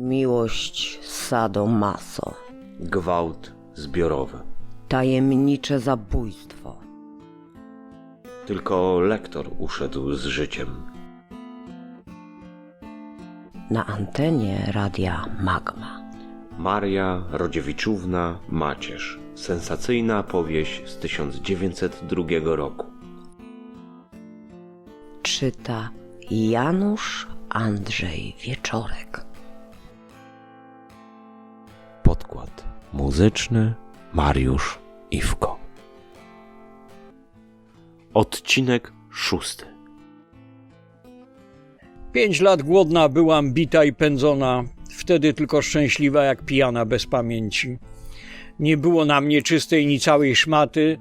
Miłość sadomaso. Gwałt zbiorowy. Tajemnicze zabójstwo. Tylko lektor uszedł z życiem. Na antenie radia Magma. Maria Rodziewiczówna Macierz. Sensacyjna powieść z 1902 roku. Czyta Janusz Andrzej Wieczorek. Muzyczny Mariusz Iwko. Odcinek szósty. Pięć lat głodna byłam, bita i pędzona, wtedy tylko szczęśliwa jak pijana bez pamięci. Nie było na mnie czystej ni całej szmaty,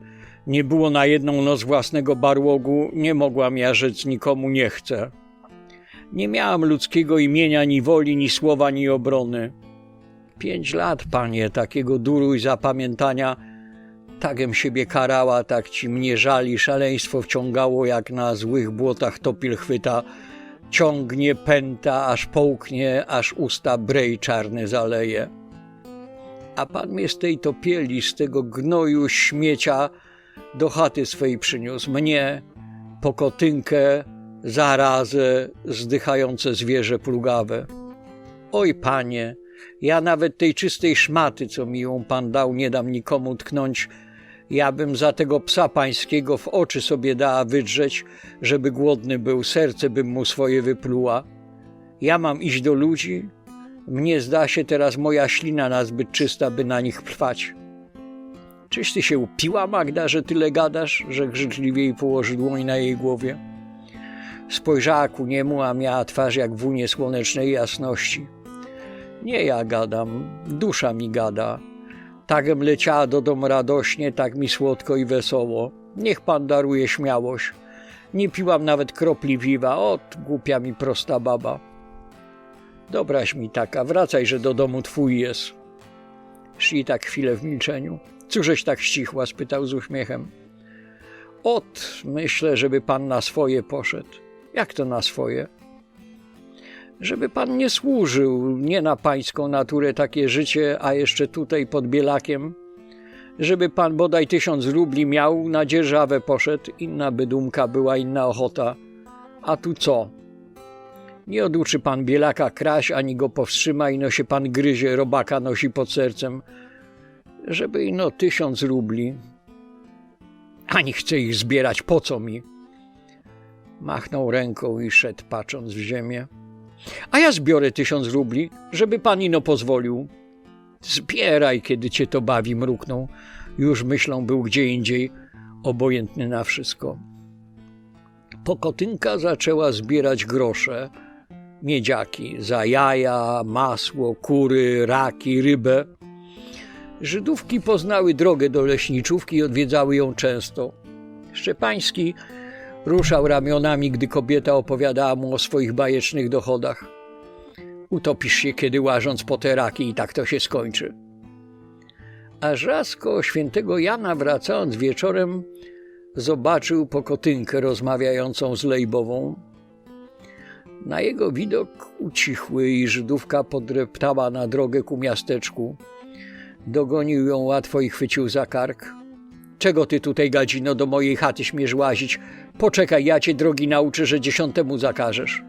nie było na jedną noc własnego barłogu, nie mogłam ja rzec nikomu nie chcę. Nie miałam ludzkiego imienia, ni woli, ni słowa, ni obrony. Pięć lat, panie, takiego duru i zapamiętania, takem siebie karała, tak ci mnie żali, szaleństwo wciągało, jak na złych błotach topil chwyta, ciągnie, pęta, aż połknie, aż usta brej czarny zaleje. A pan mnie z tej topieli, z tego gnoju, śmiecia do chaty swej przyniósł. Mnie, pokotynkę, zarazę, zdychające zwierzę plugawe. Oj, panie, ja nawet tej czystej szmaty, co mi ją pan dał, nie dam nikomu tknąć. Ja bym za tego psa pańskiego w oczy sobie dała wydrzeć, żeby głodny był, serce bym mu swoje wypluła. Ja mam iść do ludzi? Mnie zda się teraz moja ślina nazbyt czysta, by na nich trwać. Czyś ty się upiła, Magda, że tyle gadasz? Rzekł życzliwie i położył dłoń na jej głowie. Spojrzała ku niemu, a miała twarz jak w słonecznej jasności. Nie ja gadam, dusza mi gada. Takem leciała do domu radośnie, tak mi słodko i wesoło. Niech pan daruje śmiałość. Nie piłam nawet kropli piwa, ot, głupia mi prosta baba. Dobraś mi taka, wracaj, że do domu twój jest. Szli tak chwilę w milczeniu. Cóżeś tak ścichła? spytał z uśmiechem. Ot, myślę, żeby pan na swoje poszedł. Jak to na swoje? Żeby pan nie służył, nie na pańską naturę takie życie, a jeszcze tutaj pod bielakiem. Żeby pan bodaj tysiąc rubli miał, na dzierżawę poszedł, inna by dumka była, inna ochota. A tu co? Nie oduczy pan bielaka kraść, ani go powstrzyma, ino się pan gryzie, robaka nosi pod sercem. Żeby ino tysiąc rubli. Ani chcę ich zbierać, po co mi? Machnął ręką i szedł, patrząc w ziemię. A ja zbiorę tysiąc rubli, żeby pan ino pozwolił. Zbieraj, kiedy cię to bawi, mruknął. Już myślą był gdzie indziej, obojętny na wszystko. Pokotynka zaczęła zbierać grosze, miedziaki za jaja, masło, kury, raki, rybę. Żydówki poznały drogę do leśniczówki i odwiedzały ją często. Szczepański ruszał ramionami, gdy kobieta opowiadała mu o swoich bajecznych dochodach. Utopisz się, kiedy łażąc po te raki i tak to się skończy. Aż raz koło świętego Jana wracając wieczorem zobaczył pokotynkę rozmawiającą z Lejbową. Na jego widok ucichły i Żydówka podreptała na drogę ku miasteczku. Dogonił ją łatwo i chwycił za kark. Czego ty tutaj, gadzino, do mojej chaty śmiesz łazić? Poczekaj, ja cię drogi nauczę, że dziesiątemu zakażesz.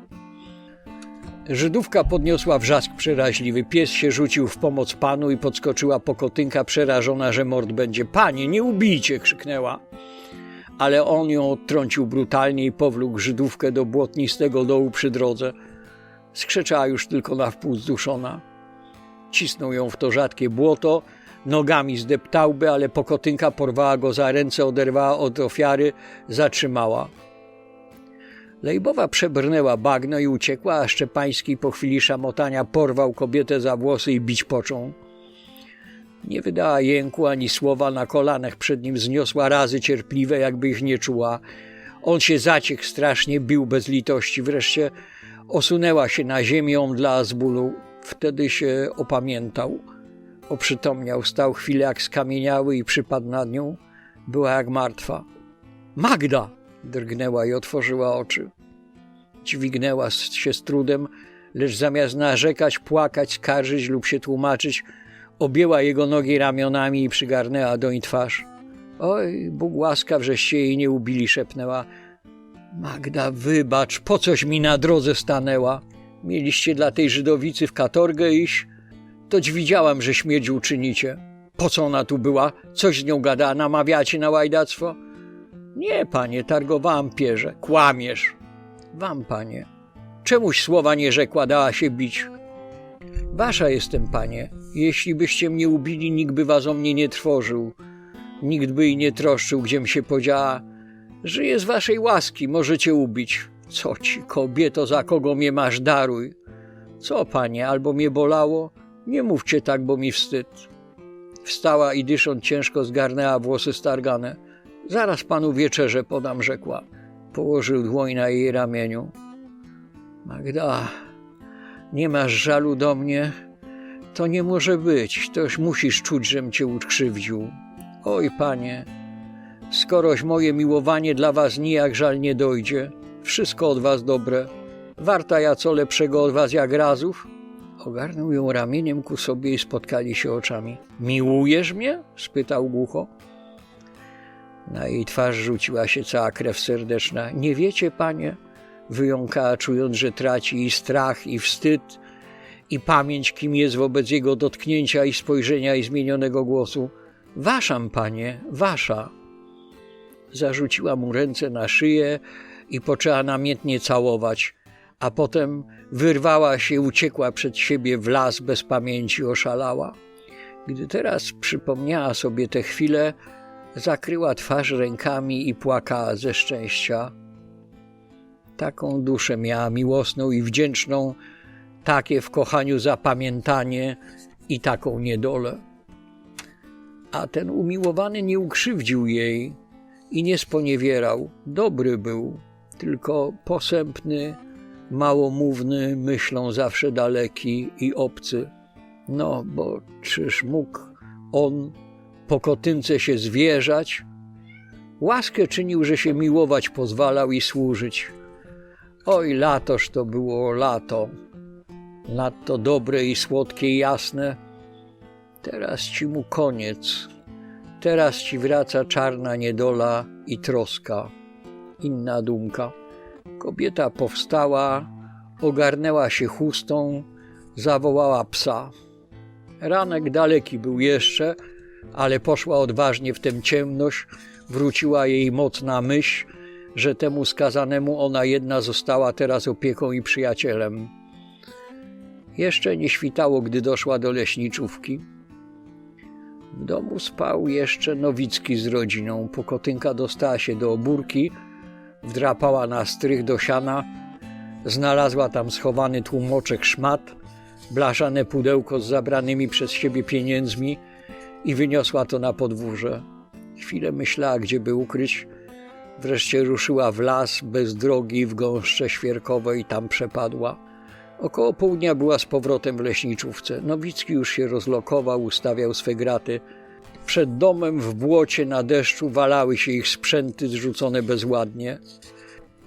Żydówka podniosła wrzask przeraźliwy. Pies się rzucił w pomoc panu i podskoczyła pokotynka przerażona, że mord będzie. Panie, nie ubijcie! krzyknęła. Ale on ją odtrącił brutalnie i powlókł Żydówkę do błotnistego dołu przy drodze. Skrzeczała już tylko na wpół zduszona. Cisnął ją w to rzadkie błoto, nogami zdeptałby, ale pokotynka porwała go za ręce, oderwała od ofiary, zatrzymała. Lejbowa przebrnęła bagno i uciekła, a Szczepański po chwili szamotania porwał kobietę za włosy i bić począł. Nie wydała jęku ani słowa, na kolanach przed nim zniosła razy cierpliwe, jakby ich nie czuła. On się zaciekł strasznie, bił bez litości, wreszcie osunęła się na ziemię dla z bólu. Wtedy się opamiętał. Oprzytomniał, stał chwilę jak skamieniały i przypadł nad nią. Była jak martwa. Magda! drgnęła i otworzyła oczy. Dźwignęła się z trudem, lecz zamiast narzekać, płakać, skarżyć lub się tłumaczyć, objęła jego nogi ramionami i przygarnęła doń twarz. Oj, Bóg łaskaw, żeście jej nie ubili, szepnęła. Magda, wybacz, po coś mi na drodze stanęła. Mieliście dla tej Żydowicy w katorgę iść? Toć widziałam, że śmierć uczynicie. Po co ona tu była? Coś z nią gada, namawiacie na łajdactwo? Nie, panie, targowałam pierze. Kłamiesz. Wam, panie. Czemuś słowa nie rzekła, dała się bić. Wasza jestem, panie. Jeśli byście mnie ubili, nikt by was o mnie nie trwożył. Nikt by i nie troszczył, gdziem się podziała. Żyję z waszej łaski, możecie ubić. Co ci, kobieto, za kogo mnie masz, daruj. Co, panie, albo mnie bolało? Nie mówcie tak, bo mi wstyd. Wstała i dysząc ciężko zgarnęła włosy stargane. Zaraz panu wieczerze podam, rzekła. Położył dłoń na jej ramieniu. Magda, nie masz żalu do mnie? To nie może być. Toż musisz czuć, żem cię ukrzywdził. Oj, panie, skoroś moje miłowanie dla was nijak żal nie dojdzie. Wszystko od was dobre. Warta ja co lepszego od was jak razów? Ogarnął ją ramieniem ku sobie i spotkali się oczami. Miłujesz mnie? spytał głucho. Na jej twarz rzuciła się cała krew serdeczna. Nie wiecie, panie? Wyjąkała, czując, że traci i strach, i wstyd, i pamięć, kim jest wobec jego dotknięcia i spojrzenia i zmienionego głosu. Waszam, panie, wasza. Zarzuciła mu ręce na szyję i poczęła namiętnie całować, a potem wyrwała się, uciekła przed siebie w las bez pamięci, oszalała. Gdy teraz przypomniała sobie tę chwilę, zakryła twarz rękami i płakała ze szczęścia. Taką duszę miała miłosną i wdzięczną, takie w kochaniu zapamiętanie i taką niedolę. A ten umiłowany nie ukrzywdził jej i nie sponiewierał. Dobry był, tylko posępny, małomówny, myślą zawsze daleki i obcy. No, bo czyż mógł on po kotynce się zwierzać? Łaskę czynił, że się miłować pozwalał i służyć. Oj, latoż to było lato. Lato dobre i słodkie i jasne. Teraz ci mu koniec. Teraz ci wraca czarna niedola i troska. Inna dumka. Kobieta powstała, ogarnęła się chustą, zawołała psa. Ranek daleki był jeszcze, ale poszła odważnie w tę ciemność, wróciła jej mocna myśl, że temu skazanemu ona jedna została teraz opieką i przyjacielem. Jeszcze nie świtało, gdy doszła do leśniczówki. W domu spał jeszcze Nowicki z rodziną. Pokotynka dostała się do obórki, wdrapała na strych do siana, znalazła tam schowany tłumoczek szmat, blaszane pudełko z zabranymi przez siebie pieniędzmi i wyniosła to na podwórze. Chwilę myślała, gdzie by ukryć. Wreszcie ruszyła w las bez drogi w gąszcze świerkowej tam przepadła. Około południa była z powrotem w leśniczówce. Nowicki już się rozlokował, ustawiał swe graty. Przed domem w błocie na deszczu walały się ich sprzęty zrzucone bezładnie.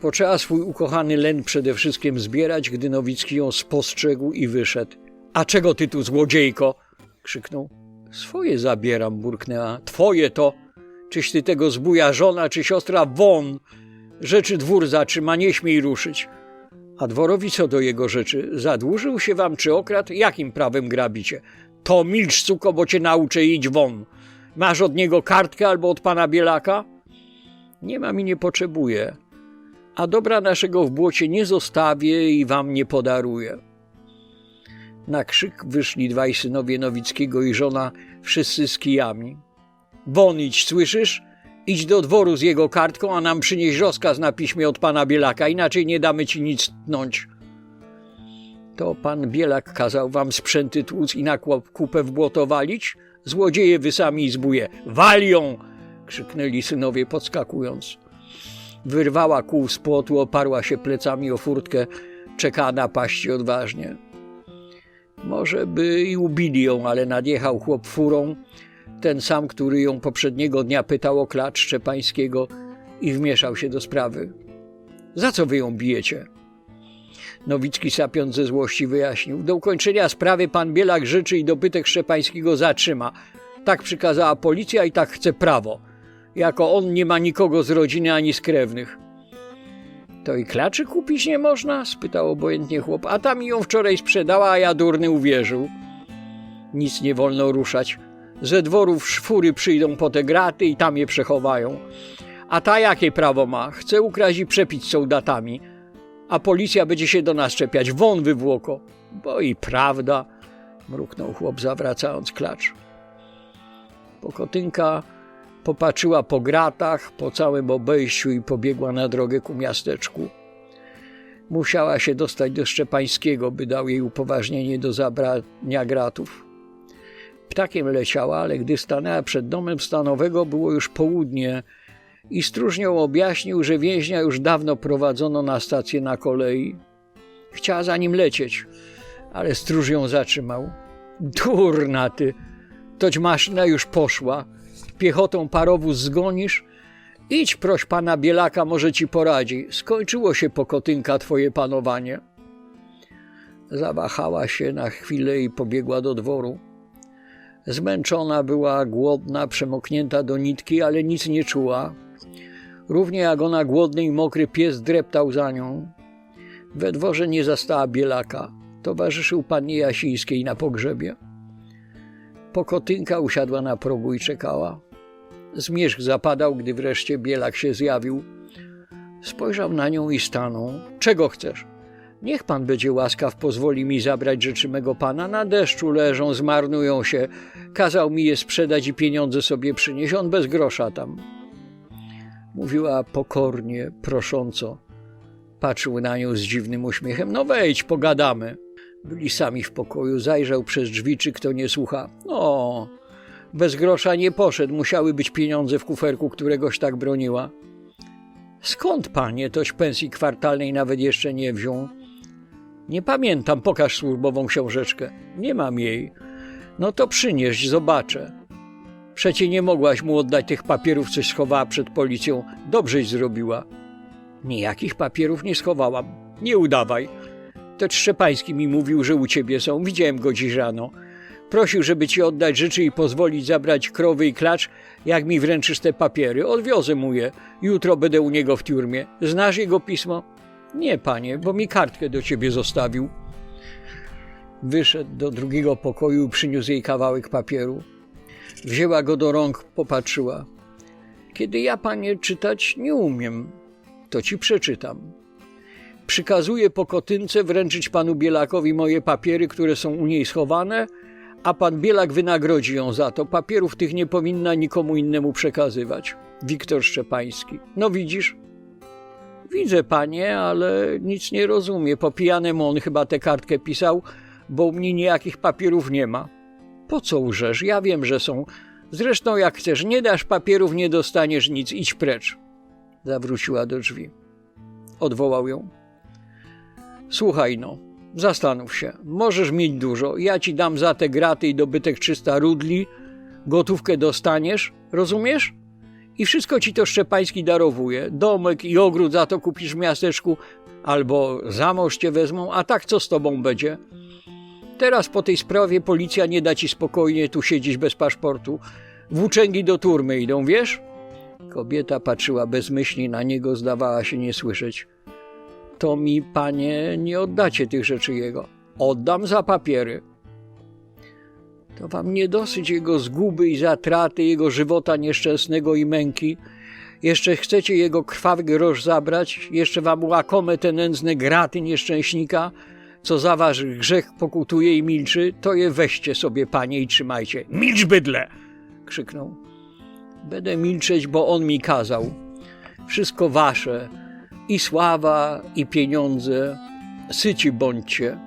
Poczęła swój ukochany len przede wszystkim zbierać, gdy Nowicki ją spostrzegł i wyszedł. A czego ty tu, złodziejko? krzyknął. Swoje zabieram, burknęła. Twoje to. Czyś ty tego zbuja żona czy siostra won? Rzeczy dwór zatrzyma, nie śmiej ruszyć. A dworowi co do jego rzeczy? Zadłużył się wam czy okradł? Jakim prawem grabicie? To milcz, cuko, bo cię nauczę, idź won. Masz od niego kartkę albo od pana Bielaka? Nie mam i nie potrzebuję. A dobra naszego w błocie nie zostawię i wam nie podaruję. Na krzyk wyszli dwaj synowie Nowickiego i żona, wszyscy z kijami. Won idź, słyszysz? Idź do dworu z jego kartką, a nam przynieś rozkaz na piśmie od pana Bielaka, inaczej nie damy ci nic tnąć. To pan Bielak kazał wam sprzęty tłuc i na kupę w błoto walić? Złodzieje wy sami i zbuje. Walią! krzyknęli synowie podskakując. Wyrwała kół z płotu, oparła się plecami o furtkę, czekała na paści odważnie. Może by i ubili ją, ale nadjechał chłop furą, ten sam, który ją poprzedniego dnia pytał o klacz Szczepańskiego i wmieszał się do sprawy. Za co wy ją bijecie? Nowicki sapiąc ze złości wyjaśnił. Do ukończenia sprawy pan Bielak życzy i dobytek Szczepańskiego zatrzyma. Tak przykazała policja i tak chce prawo. Jako on nie ma nikogo z rodziny ani z krewnych. To i klaczy kupić nie można? spytał obojętnie chłop. A ta mi ją wczoraj sprzedała, a ja durny uwierzył. Nic nie wolno ruszać. Ze dworów szfury przyjdą po te graty i tam je przechowają. A ta jakie prawo ma? Chce ukraść i przepić sołdatami. A policja będzie się do nas czepiać. Won wywłoko. Bo i prawda, mruknął chłop zawracając klacz. Pokotynka popatrzyła po gratach, po całym obejściu i pobiegła na drogę ku miasteczku. Musiała się dostać do Szczepańskiego, by dał jej upoważnienie do zabrania gratów. Ptakiem leciała, ale gdy stanęła przed domem stanowego, było już południe i stróż nią objaśnił, że więźnia już dawno prowadzono na stację na kolei. Chciała za nim lecieć, ale stróż ją zatrzymał. Durna ty, toć maszyna już poszła. Piechotą parowóz zgonisz? Idź proś pana Bielaka, może ci poradzi. Skończyło się pokotynka twoje panowanie. Zawahała się na chwilę i pobiegła do dworu. Zmęczona była, głodna, przemoknięta do nitki, ale nic nie czuła. Równie jak ona głodny i mokry pies dreptał za nią. We dworze nie zastała Bielaka. Towarzyszył pannie Jasińskiej na pogrzebie. Pokotynka usiadła na progu i czekała. Zmierzch zapadał, gdy wreszcie Bielak się zjawił. Spojrzał na nią i stanął. Czego chcesz? Niech pan będzie łaskaw, pozwoli mi zabrać rzeczy mego pana. Na deszczu leżą, zmarnują się. Kazał mi je sprzedać i pieniądze sobie przynieść. On bez grosza tam. Mówiła pokornie, prosząco. Patrzył na nią z dziwnym uśmiechem. No wejdź, pogadamy. Byli sami w pokoju. Zajrzał przez drzwi, czy kto nie słucha. No, bez grosza nie poszedł. Musiały być pieniądze w kuferku, któregoś tak broniła. Skąd panie? Toś pensji kwartalnej nawet jeszcze nie wziął. Nie pamiętam, pokaż służbową książeczkę. Nie mam jej. No to przynieś, zobaczę. Przecie nie mogłaś mu oddać tych papierów, coś schowała przed policją. Dobrześ zrobiła. Nijakich papierów nie schowałam. Nie udawaj. To Szczepański mi mówił, że u ciebie są. Widziałem go dziś rano. Prosił, żeby ci oddać rzeczy i pozwolić zabrać krowy i klacz, jak mi wręczysz te papiery. Odwiozę mu je. Jutro będę u niego w tiurmie. Znasz jego pismo? Nie, panie, bo mi kartkę do ciebie zostawił. Wyszedł do drugiego pokoju i przyniósł jej kawałek papieru. Wzięła go do rąk, popatrzyła. Kiedy ja, panie, czytać nie umiem, to ci przeczytam. Przykazuję pokotynce wręczyć panu Bielakowi moje papiery, które są u niej schowane, a pan Bielak wynagrodzi ją za to. Papierów tych nie powinna nikomu innemu przekazywać. Wiktor Szczepański. No widzisz? Widzę, panie, ale nic nie rozumie. Po pijanemu on chyba tę kartkę pisał, bo u mnie nijakich papierów nie ma. Po co łżesz? Ja wiem, że są. Zresztą jak chcesz, nie dasz papierów, nie dostaniesz nic. Idź precz. Zawróciła do drzwi. Odwołał ją. Słuchaj no, zastanów się. Możesz mieć dużo. Ja ci dam za te graty i dobytek 300 rudli. Gotówkę dostaniesz. Rozumiesz? I wszystko ci to Szczepański darowuje. Domek i ogród za to kupisz w miasteczku, albo za mąż cię wezmą, a tak co z tobą będzie? Teraz po tej sprawie policja nie da ci spokojnie tu siedzieć bez paszportu. Włóczęgi do turmy idą, wiesz? Kobieta patrzyła bezmyślnie na niego, zdawała się nie słyszeć. To mi, panie, nie oddacie tych rzeczy jego. Oddam za papiery. To wam nie dosyć jego zguby i zatraty, jego żywota nieszczęsnego i męki. Jeszcze chcecie jego krwawy grosz zabrać? Jeszcze wam łakome te nędzne graty nieszczęśnika? Co za wasz grzech pokutuje i milczy? To je weźcie sobie, panie, i trzymajcie. Milcz bydle! krzyknął. Będę milczeć, bo on mi kazał. Wszystko wasze. I sława, i pieniądze. Syci bądźcie.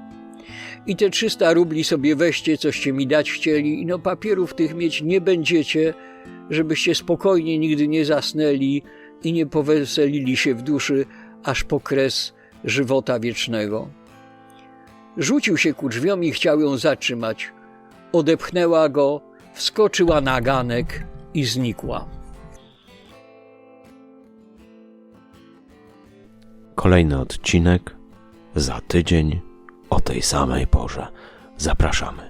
I te 300 rubli sobie weźcie, coście mi dać chcieli, i no papierów tych mieć nie będziecie, żebyście spokojnie nigdy nie zasnęli i nie poweselili się w duszy, aż po kres żywota wiecznego. Rzucił się ku drzwiom i chciał ją zatrzymać. Odepchnęła go, wskoczyła na ganek i znikła. Kolejny odcinek Za tydzień o tej samej porze. Zapraszamy.